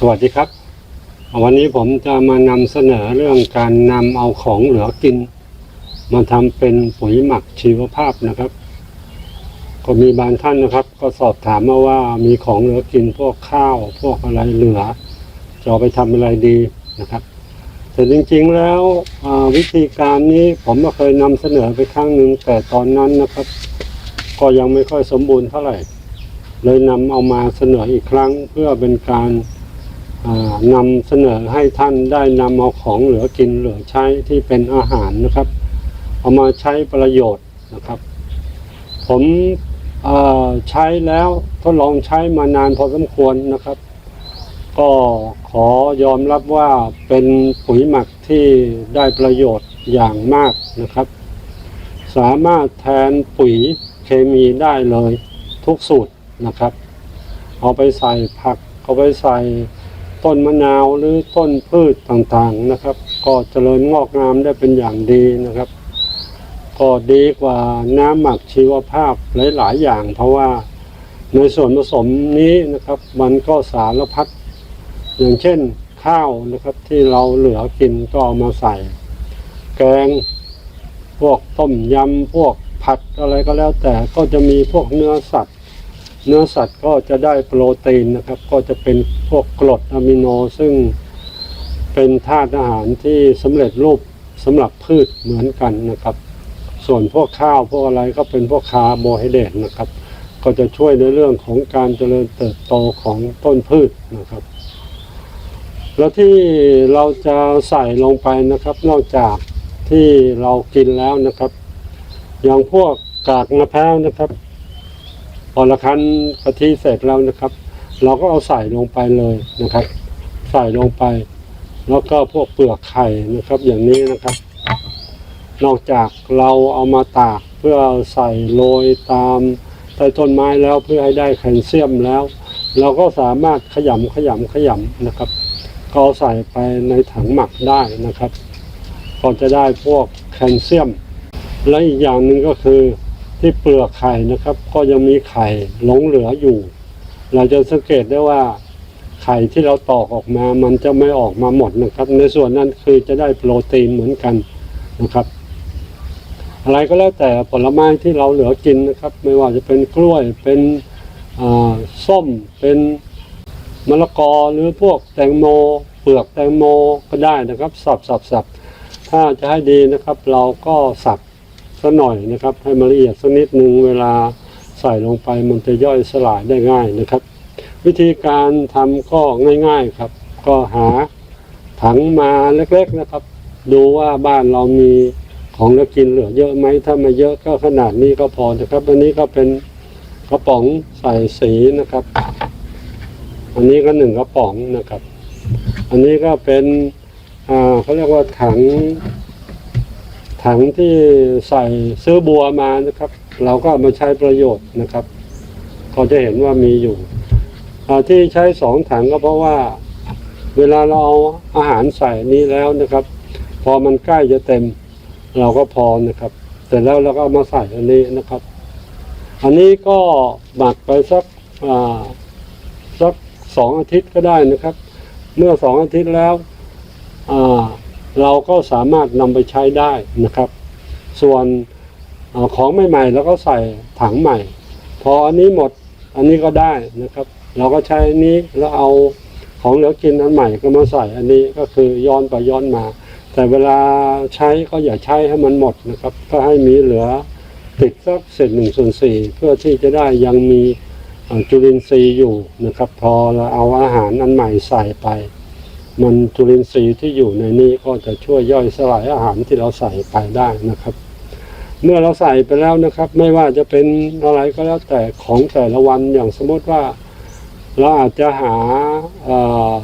สวัสดีครับ วันนี้ผมจะมานำเสนอเรื่องการนำเอาของเหลือกิน มาทำเป็นปุ๋ยหมักชีวภาพนะครับ ก็มีบางท่านนะครับ ก็สอบถามมาว่ามีของเหลือกินพวกข้าว พวกอะไรเหลือจะไปทำอะไรดีนะครับ แต่จริงๆแล้ววิธีการนี้ผมก็เคยนำเสนอไปครั้งหนึ่งแต่ตอนนั้นนะครับ ก็ยังไม่ค่อยสมบูรณ์เท่าไหร่เลยนำเอามาเสนออีกครั้งเพื่อเป็นการ นำเสนอให้ท่านได้นำเอาของเหลือกินเหลือใช้ที่เป็นอาหารนะครับ เอามาใช้ประโยชน์นะครับ ผมใช้แล้วทดลองใช้มานานพอสมควรนะครับ ก็ขอยอมรับว่าเป็นปุ๋ยหมักที่ได้ประโยชน์อย่างมากนะครับ สามารถแทนปุ๋ยเคมีได้เลยทุกสูตรนะครับ เอาไปใส่ผัก เอาไปใส่ ต้นมะนาวหรือต้นพืชต่างๆนะครับ ก็เจริญงอกงามได้เป็นอย่างดีนะครับ ก็ดีกว่าน้ำหมักชีวภาพหลายๆอย่าง เพราะว่าในส่วนผสมนี้นะครับ มันก็สารพัดอย่างเช่นข้าวนะครับที่เราเหลือกินก็เอามาใส่ แกงพวกต้มยำพวกผัดอะไรก็แล้วแต่ก็จะมีพวกเนื้อสัตว์ เนื้อสัตว์ก็จะได้โปรตีนนะครับ ก็จะเป็นพวกกรดอะมิโนซึ่งเป็นธาตุอาหารที่สำเร็จรูปสำหรับพืชเหมือนกันนะครับ ส่วนพวกข้าวพวกอะไรก็เป็นพวกคาร์โบไฮเดรตนะครับ ก็จะช่วยในเรื่องของการเจริญเติบโตของต้นพืชนะครับ แล้วที่เราจะใส่ลงไปนะครับ นอกจากที่เรากินแล้วนะครับ อย่างพวกกากมะพร้าวนะครับ พอละคั้นกะทิเสร็จแล้วนะครับ เราก็เอาใส่ลงไปเลยนะครับ ใส่ลงไป แล้วก็พวกเปลือกไข่นะครับ อย่างนี้นะครับ นอกจากเราเอามาตากเพื่อใส่โรยตามใต้ต้นไม้แล้วเพื่อให้ได้แคลเซียมแล้ว เราก็สามารถขยำขยำขยำนะครับ ก็ใส่ไปในถังหมักได้นะครับก็จะได้พวกแคลเซียม และอีกอย่างหนึ่งก็คือ ที่เปลือกไข่นะครับ ก็ยังมีไข่หลงเหลืออยู่ เราจะสังเกตได้ว่าไข่ที่เราตอกออกมา มันจะไม่ออกมาหมดนะครับ ในส่วนนั้นคือจะได้โปรตีนเหมือนกันนะครับ อะไรก็แล้วแต่ผลไม้ที่เราเหลือกินนะครับ ไม่ว่าจะเป็นกล้วยเป็นส้มเป็นมะละกอหรือพวกแตงโม เปลือกแตงโมก็ได้นะครับ สับสับสับถ้าจะให้ดีนะครับ เราก็สับ สักหน่อยนะครับ ให้มันละเอียดสักนิดนึงเวลาใส่ลงไปมันจะย่อยสลายได้ง่ายนะครับ วิธีการทำก็ง่าย ๆครับ ก็หาถังมาเล็กๆนะครับ ดูว่าบ้านเรามีของเหลือกินเหลือเยอะไหมถ้าไม่เยอะก็ขนาดนี้ก็พอนะครับ อันนี้ก็เป็นกระป๋องใส่สีนะครับ อันนี้ก็หนึ่งกระป๋องนะครับ อันนี้ก็เป็นอ่าเขาเรียกว่าถัง ถังที่ใส่ซื้อบัวมานะครับ เราก็มาใช้ประโยชน์นะครับก็จะเห็นว่ามีอยู่ที่ใช้สองถังก็เพราะว่า เวลาเราเอาอาหารใส่นี้แล้วนะครับ พอมันใกล้จะเต็ม เราก็พอนะครับ เสร็จแล้วเราก็มาใส่อันนี้นะครับ อันนี้ก็หมักไปสักสักสองอาทิตย์ก็ได้นะครับ เมื่อสองอาทิตย์แล้ว เราก็สามารถนำไปใช้ได้นะครับ ส่วนอของใหม่ๆเราก็ใส่ถังใหม่ พออันนี้หมดอันนี้ก็ได้นะครับ เราก็ใช้อนี้แล้วเอาของเหลือกินอันใหม่ก็มาใส่อันนี้ก็คือย้อนไปย้อนมา แต่เวลาใช้ก็อย่าใช้ให้มันหมดนะครับ ก็ให้มีเหลือติดสักเศษหนึ่งส่วนสี่เพื่อที่จะได้ยังมีจุลินทรีย์อยู่นะครับ พอเราเอาอาหารอันใหม่ใส่ไป มันจุลินทรีย์ที่อยู่ในนี้ก็จะช่วยย่อยสลายอาหารที่เราใส่ไปได้นะครับ เมื่อเราใส่ไปแล้วนะครับ ไม่ว่าจะเป็นอะไรก็แล้วแต่ของแต่ละวันอย่างสมมติว่า เราอาจจะหาอ่อ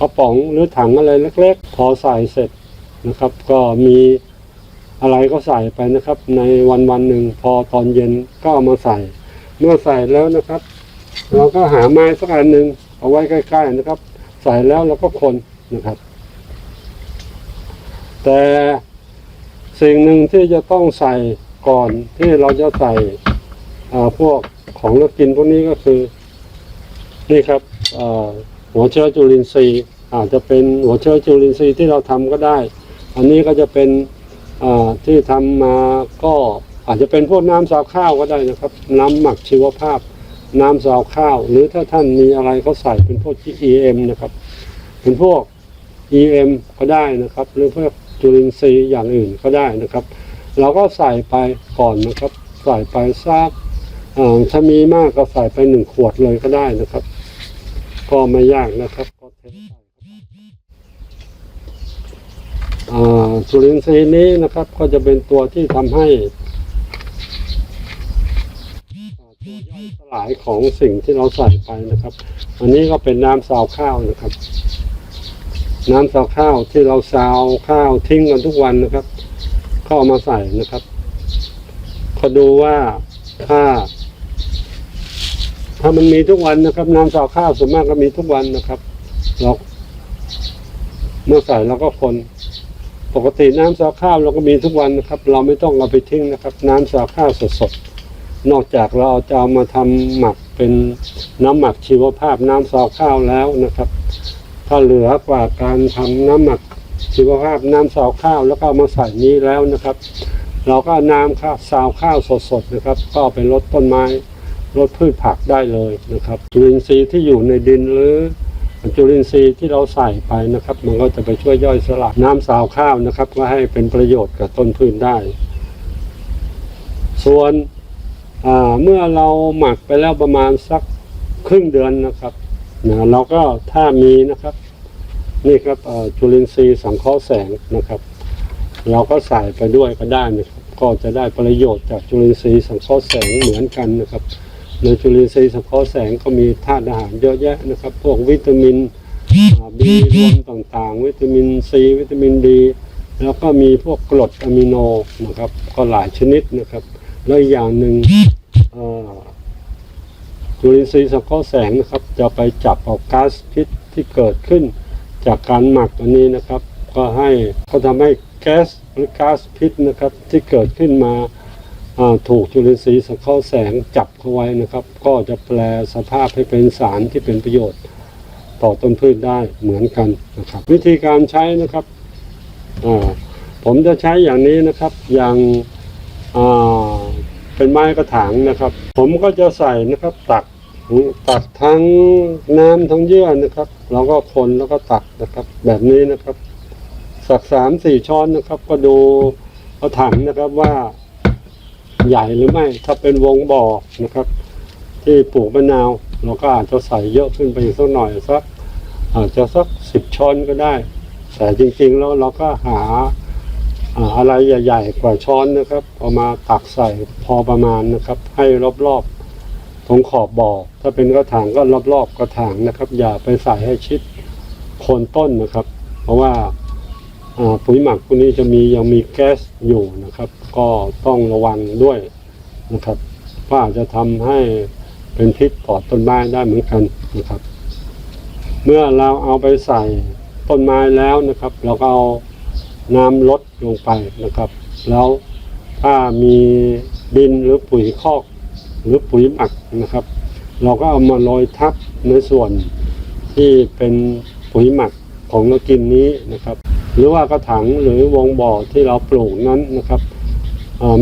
กระป๋องหรือถังอะไรเล็ก ๆ พอใส่เสร็จนะครับ ก็มีอะไรก็ใส่ไปนะครับ ในวันวันหนึ่งพอตอนเย็นก็เอามาใส่ เมื่อใส่แล้วนะครับ เราก็หาไม้สักอันหนึ่งเอาไว้ใกล้ ๆนะครับ ใส่แล้วเราก็คนนะครับ แต่สิ่งหนึ่งที่จะต้องใส่ก่อนที่เราจะใส่พวกของเลือกกินพวกนี้ก็คือ นี่ครับหัวเชื้อจุลินทรีย์อาจจะเป็นหัวเชื้อจุลินทรีย์ที่เราทำก็ได้ อันนี้ก็จะเป็นที่ทำมาก็อาจจะเป็นพวกน้ำซาวข้าวก็ได้นะครับ น้ำหมักชีวภาพ น้ำซาวข้าว หรือถ้าท่านมีอะไรก็ใส่เป็นพวก EM นะครับเป็นพวก EM ก็ได้นะครับ หรือพวกจุลินทรีย์อย่างอื่นก็ได้นะครับ เราก็ใส่ไปก่อนนะครับ ใส่ไปซักถ้ามีมากก็ใส่ไปหนึ่งขวดเลยก็ได้นะครับ ก็ไม่ยากนะครับก็เทใส่จุลินทรีย์นี้นะครับก็จะเป็นตัวที่ทำให้อ่า ตัวย่อยสลายของสิ่งที่เราใส่ไปนะครับ อันนี้ก็เป็นน้ำซาวข้าวนะครับ น้ำซาวข้าวที่เราซาวข้าวทิ้งกันทุกวันนะครับ ก็เอามาใส่นะครับก็ดูว่าถ้า ถ้ามันมีทุกวันนะครับ น้ำซาวข้าวส่วนมากก็มีทุกวันนะครับเราเมื่อใส่เราก็คนปกติน้ำซาวข้าวเราก็มีทุกวันนะครับ เราไม่ต้องเอาไปทิ้งนะครับ น้ำซาวข้าวสดๆ นอกจากเราจะเอามาทำหมักเป็นน้ำหมักชีวภาพน้ำซาวข้าวแล้วนะครับ ถ้าเหลือกว่าการทำน้ำหมักชีวภาพน้ำซาวข้าวแล้วก็เอามาใส่นี้แล้วนะครับ เราก็น้ำข้าวซาวข้าวสดๆนะครับ ก็เอาไปลดต้นไม้ลดพืชผักได้เลยนะครับ จุลินทรีย์ที่อยู่ในดินหรือจุลินทรีย์ที่เราใส่ไปนะครับ มันก็จะไปช่วยย่อยสลายน้ำซาวข้าวนะครับก็ให้เป็นประโยชน์กับต้นพืชได้ ส่วน เมื่อเราหมักไปแล้วประมาณสักครึ่งเดือนนะครับนะเราก็ถ้ามีนะครับ นี่ครับจุลินทรีย์สังเคราะห์แสงนะครับ เราก็ใส่ไปด้วยก็ได้นะครับก็จะได้ประโยชน์จากจุลินทรีย์สังเคราะห์แสงเหมือนกันนะครับในจุลินทรีย์สังเคราะห์แสงก็มีธาตุอาหารเยอะแยะนะครับ พวกวิตามินบีรวมต่างๆ วิตามินซีวิตามินดี แล้วก็มีพวกกรดอะมิโนนะครับก็หลายชนิดนะครับ แล้วอีกอย่างหนึ่งจุลินทรีย์สังเคราะห์แสงนะครับ จะไปจับเอาก๊าซพิษที่เกิดขึ้น จากการหมักอันนี้นะครับ ก็ให้เขาทำให้แก๊สหรือก๊าซพิษนะครับ ที่เกิดขึ้นมาถูกจุลินทรีย์สังเคราะห์แสงจับเข้าไว้นะครับ ก็จะแปลสภาพให้เป็นสารที่เป็นประโยชน์ต่อต้นพืชได้เหมือนกันนะครับ วิธีการใช้นะครับผมจะใช้อย่างนี้นะครับอย่างอ่า เป็นไม้กระถางนะครับ ผมก็จะใส่นะครับตักตักทั้งน้ำทั้งเยื่อนะครับ แล้วก็คนแล้วก็ตักนะครับ แบบนี้นะครับ สักสามสี่ช้อนนะครับ ก็ดูกระถางนะครับว่าใหญ่หรือไม่ ถ้าเป็นวงบ่อนะครับ ที่ปลูกมะนาว เราก็อาจจะใส่เยอะขึ้นไปอีกสักหน่อยสักอาจจะสักสิบช้อนก็ได้ แต่จริงๆแล้วเราก็หา อะไรใหญ่ ๆ กว่าช้อนนะครับ เอามาตักใส่พอประมาณนะครับ ให้รอบๆตรงขอบบ่อถ้าเป็นกระถางก็รอบๆกระถางนะครับ อย่าไปใส่ให้ชิดโคนต้นนะครับ เพราะว่าปุ๋ยหมักพวกนี้จะมียังมีแก๊สอยู่นะครับ ก็ต้องระวังด้วยนะครับเพราะอาจจะทำให้เป็นพิษต่อต้นไม้ได้เหมือนกันนะครับ เมื่อเราเอาไปใส่ต้นไม้แล้วนะครับ เราก็เอา น้ำลดลงไปนะครับ แล้วถ้ามีดินหรือปุ๋ยคอก หรือปุ๋ยหมักนะครับ เราก็เอามาโรยทับในส่วนที่เป็นปุ๋ยหมักของเรากินนี้นะครับ หรือว่ากระถางหรือวงบ่อที่เราปลูกนั้นนะครับ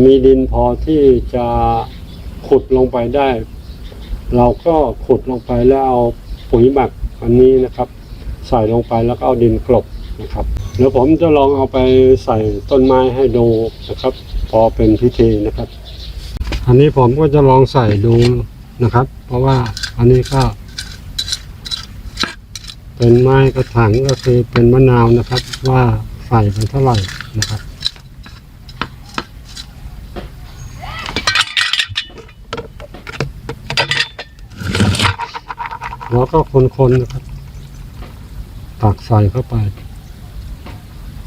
มีดินพอที่จะขุดลงไปได้ เราก็ขุดลงไปแล้วเอาปุ๋ยหมักอันนี้นะครับ ใส่ลงไปแล้วก็เอาดินกลบ นะครับเดี๋ยวผมจะลองเอาไปใส่ต้นไม้ให้ดูนะครับ พอเป็นพิธีนะครับ อันนี้ผมก็จะลองใส่ดูนะครับ เพราะว่าอันนี้ก็ เป็นไม้กระถางก็คือเป็นมะนาวนะครับ ว่าใส่ไปเท่าไหร่นะครับแล้วก็คนๆนะครับ ตักใส่เข้าไป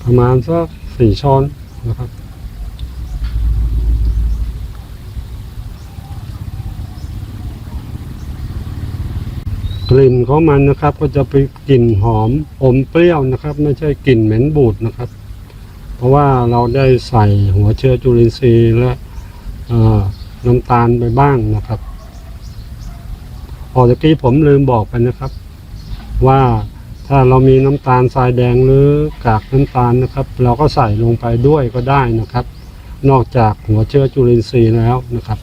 ประมาณสักสี่ช้อนนะครับ กลิ่นของมันนะครับก็จะเป็นกลิ่นหอมอมเปรี้ยวนะครับ ไม่ใช่กลิ่นเหม็นบูดนะครับ เพราะว่าเราได้ใส่หัวเชื้อจุลินทรีย์และน้ำตาลไปบ้างนะครับพอตะกี้ผมลืมบอกไปนะครับ ว่า ถ้าเรามีน้ำตาลทรายแดงหรือกากน้ำตาลนะครับ เราก็ใส่ลงไปด้วยก็ได้นะครับ นอกจากหัวเชื้อจุลินทรีย์แล้วนะครับ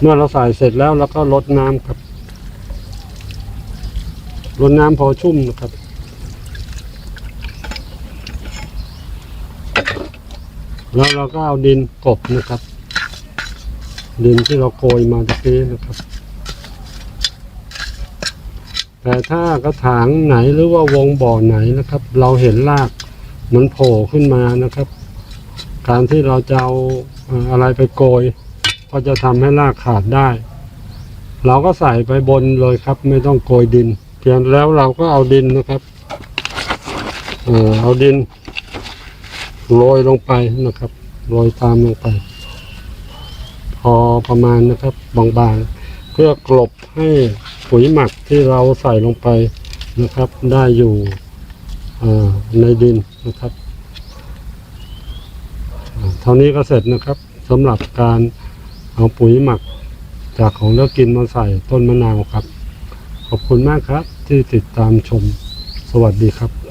เมื่อเราใส่เสร็จแล้วเราก็ลดน้ำครับลดน้ำพอชุ่มนะครับ แล้วเราก็เอาดินกบนะครับ ดินที่เราโกยมาตะกี้นะครับ แต่ถ้ากระถางไหนหรือว่าวงบ่อไหนนะครับ เราเห็นรากมันโผล่ขึ้นมานะครับ การที่เราจะเอาเอ่ออะไรไปโกย ก็จะทำให้รากขาดได้ เราก็ใส่ไปบนเลยครับ ไม่ต้องโกยดิน เพียงแล้วเราก็เอาดินนะครับเออเอาดินโรยลงไปนะครับโรยตามลงไป พอประมาณนะครับบางๆเพื่อกลบให้ ปุ๋ยหมักที่เราใส่ลงไปนะครับ ได้อยู่ในดินนะครับเท่านี้ก็เสร็จนะครับสำหรับการเอาปุ๋ยหมักจากของเลือกกินมาใส่ต้นมะนาวครับ ขอบคุณมากครับที่ติดตามชมสวัสดีครับ